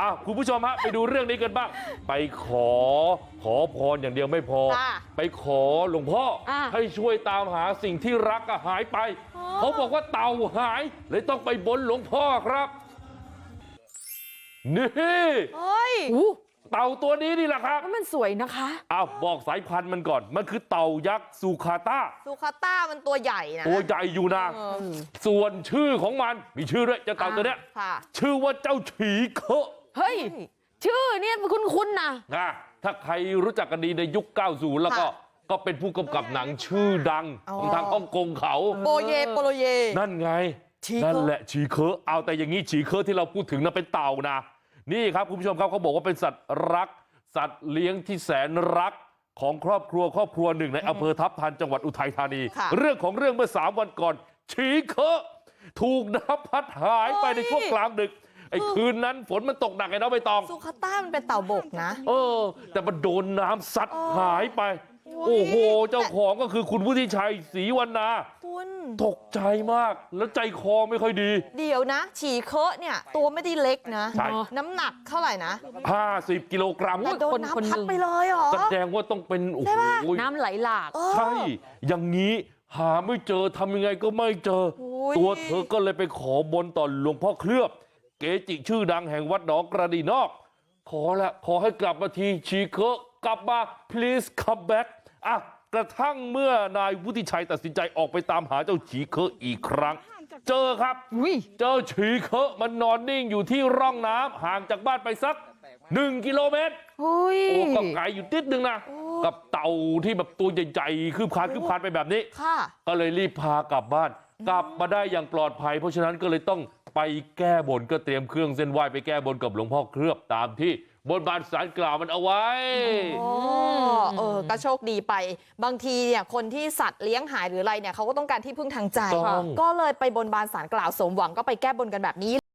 อ้าวคุณผู้ชมฮะไปดูเรื่องนี้กันบ้างไปขอขอพรอย่างเดียวไม่พอค่ะไปขอหลวงพ่ออะให้ช่วยตามหาสิ่งที่รักอะหายไปอ๋อเขาบอกว่าเต่าหายเลยต้องไปบนหลวงพ่อครับนี่เฮ้ยอู้เต่าตัวนี้นี่แหละครับแล้วมันสวยนะคะอ้าวบอกสายพันธุ์มันก่อนมันคือเต่ายักษ์ซูคาต้าซูคาต้ามันตัวใหญ่นะตัวใหญ่อยู่นะเออส่วนชื่อของมันมีชื่อด้วยเจ้าเต่าตัวเนี้ยค่ะชื่อว่าเจ้าฉีเคอะ เฮ้ยชื่อเนี่ยคุ้นๆนะนะถ้าใครรู้จักกันดีในยุค90แล้วก็ค่ะก็เป็นผู้กำกับหนังชื่อดังอ๋อของทางฮ่องกงเขาโปเยโปโลเยนั่นไงฉีเคอะนั่นแหละฉีเคอะเอาแต่อย่างนี้ฉีเคอะที่เราพูดถึงนะเป็นเต่านะนี่ครับคุณผู้ชมครับเขาบอกว่าเป็นสัตว์รักสัตว์เลี้ยงที่แสนรักของครอบครัวครอบครัวหนึ่งในอำเภอทับทันจังหวัดอุทัยธานีค่ะเรื่องของเรื่องเมื่อสามวันก่อนฉีเคอะถูกน้ำพัดหายไปเฮ้ยในช่วงกลางดึก ไอ้คืนนั้นฝนมันตกหนักไอ้น้องใบตองซูคาต้ามันเป็นเต่าบกนะเออ แต่มันโดนน้ำซัดเออหายไป โอ้โอ้ยโห เจ้าของก็คือคุณวุฒิชัยศรีวรรณาคุณตกใจมากแล้วใจคอไม่ค่อยดี เดี๋ยวนะ ฉีเคอะเนี่ย ตัวไม่ได้เล็กนะใช่น้ำหนักเท่าไหร่นะ50กิโลกรัมแต่โดนคนน้ำพัดหนึ่งไปเลยเหรอแสดงว่าต้องเป็นโอ้โหน้ำไหลหลากเออใช่อย่างนี้หาไม่เจอทำยังไงก็ไม่เจอโอ้ยตัวเธอก็เลยไปขอบนต่อหลวงพ่อเคลือบ เกจิชื่อดังแห่งวัดหนองกระดีนอกขอละขอให้กลับมาทีชีเคอะกลับมา please come back อะกระทั่งเมื่อนายวุฒิชัยตัดสินใจออกไปตามหาเจ้าชีเคอะอีกครั้ง เจอครับอุ้ยเจ้าฉีเคอะมันนอนนิ่งอยู่ที่ร่องน้ำห่างจากบ้านไปสักหนึ่งกิโลเมตรอุ้ยโอ้ก็ไกลอยู่นิดนึงนะ กับเต่าที่แบบตัวใหญ่ๆคืบคลานคืบคลานไปแบบนี้ค่ะก็เลยรีบพากลับบ้าน กลับมาได้อย่างปลอดภัย เพราะฉะนั้นก็เลยต้อง ไปแก้บนก็เตรียมเครื่องเส้นไหว้ไปแก้บนกับหลวงพ่อเคลือบตามที่บนบานสารกล่าวมันเอาไว้โอ้เออก็โชคดีไป บางทีเนี่ยคนที่สัตว์เลี้ยงหายหรืออะไรเนี่ยเขาก็ต้องการที่พึ่งทางใจต้องก็เลยไปบนบานสารกล่าวสมหวังก็ไปแก้บนกันแบบนี้